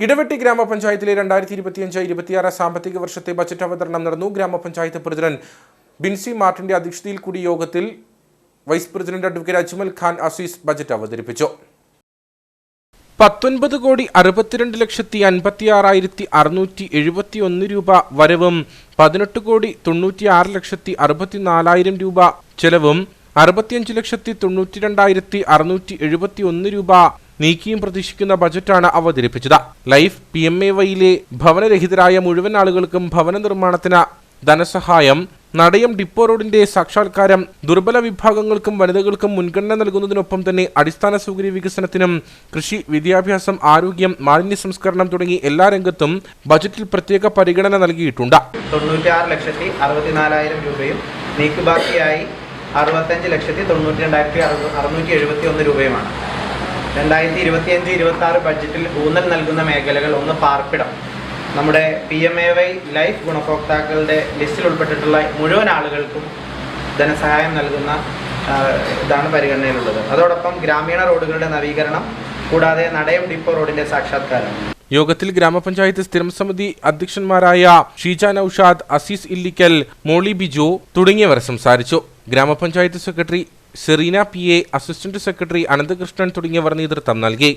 ഇടവെട്ടി ഗ്രാമപഞ്ചായത്തിലെ രണ്ടായിരത്തി ഇരുപത്തിയഞ്ച് ഇരുപത്തിയാറ് സാമ്പത്തിക വർഷത്തെ ബജറ്റ് അവതരണം നടന്നു. ഗ്രാമപഞ്ചായത്ത് പ്രസിഡന്റ് ബിൻസി മാർട്ടിന്റെ അധ്യക്ഷതയിൽ കൂടി യോഗത്തിൽ vice president advocate Ajmal Khan Azeez budget അവതരിപ്പിച്ചു. പത്തൊൻപത് കോടി അറുപത്തിരണ്ട് ലക്ഷത്തി അൻപത്തി ആറായിരത്തി അറുന്നൂറ്റി എഴുപത്തി ഒന്ന് രൂപ വരവും പതിനെട്ട് കോടി തൊണ്ണൂറ്റി ആറ് ലക്ഷത്തി അറുപത്തി നാലായിരം രൂപ ചെലവും അറുപത്തിയഞ്ച് ലക്ഷത്തി തൊണ്ണൂറ്റി രണ്ടായിരത്തി അറുന്നൂറ്റി എഴുപത്തി ഒന്ന് രൂപ നീക്കിയും പ്രതീക്ഷിക്കുന്ന ബജറ്റാണ് അവതരിപ്പിച്ചത്. ലൈഫ് പി എം എ വൈയിലെ ഭവനരഹിതരായ മുഴുവൻ ആളുകൾക്കും ഭവന നിർമ്മാണത്തിന് ധനസഹായം നടയം ഡിപ്പോ റോഡിന്റെ സാക്ഷാത്കാരം ദുർബല വിഭാഗങ്ങൾക്കും വനിതകൾക്കും മുൻഗണന നൽകുന്നതിനൊപ്പം തന്നെ അടിസ്ഥാന സൗകര്യ വികസനത്തിനും കൃഷി വിദ്യാഭ്യാസം ആരോഗ്യം മാലിന്യ സംസ്കരണം തുടങ്ങി എല്ലാ രംഗത്തും ബജറ്റിൽ പ്രത്യേക പരിഗണന നൽകിയിട്ടുണ്ട്. തൊണ്ണൂറ്റിയാറ് ലക്ഷത്തി അറുപത്തിനാലായിരം രൂപയും നീക്കുബാക്കിയായി അറുപത്തഞ്ച് ലക്ഷത്തി തൊണ്ണൂറ്റി രണ്ടായിരത്തി അറുന്നൂറ്റി എഴുപത്തി ഒന്ന് രൂപയുമാണ്. രണ്ടായിരത്തി ഇരുപത്തിയഞ്ച് ഇരുപത്തി ആറ് ബഡ്ജറ്റിൽ ഊന്നൽ നൽകുന്ന മേഖലകൾ ഒന്ന് പാർപ്പിടം. നമ്മുടെ P M A Y life ഗുണഭോക്താക്കളുടെ ലിസ്റ്റിൽ ഉൾപ്പെട്ടിട്ടുള്ള മുഴുവൻ ആളുകൾക്കും ധനസഹായം നൽകുന്ന ഇതാണ് പരിഗണനയിലുള്ളത്. അതോടൊപ്പം ഗ്രാമീണ റോഡുകളുടെ നവീകരണം കൂടാതെ നടയം ഡിപ്പോ റോഡിന്റെ സാക്ഷാത്കാരം. യോഗത്തിൽ ഗ്രാമപഞ്ചായത്ത് സ്ഥിരം സമിതി അധ്യക്ഷന്മാരായ ഷീജ നൌഷാദ് അസീസ് ഇല്ലിക്കൽ മോളി ബിജു തുടങ്ങിയവർ സംസാരിച്ചു. ഗ്രാമപഞ്ചായത്ത് secretary Sereena P A assistant secretary Ananthakrishnan തുടങ്ങിയവർ നേതൃത്വം നൽകി.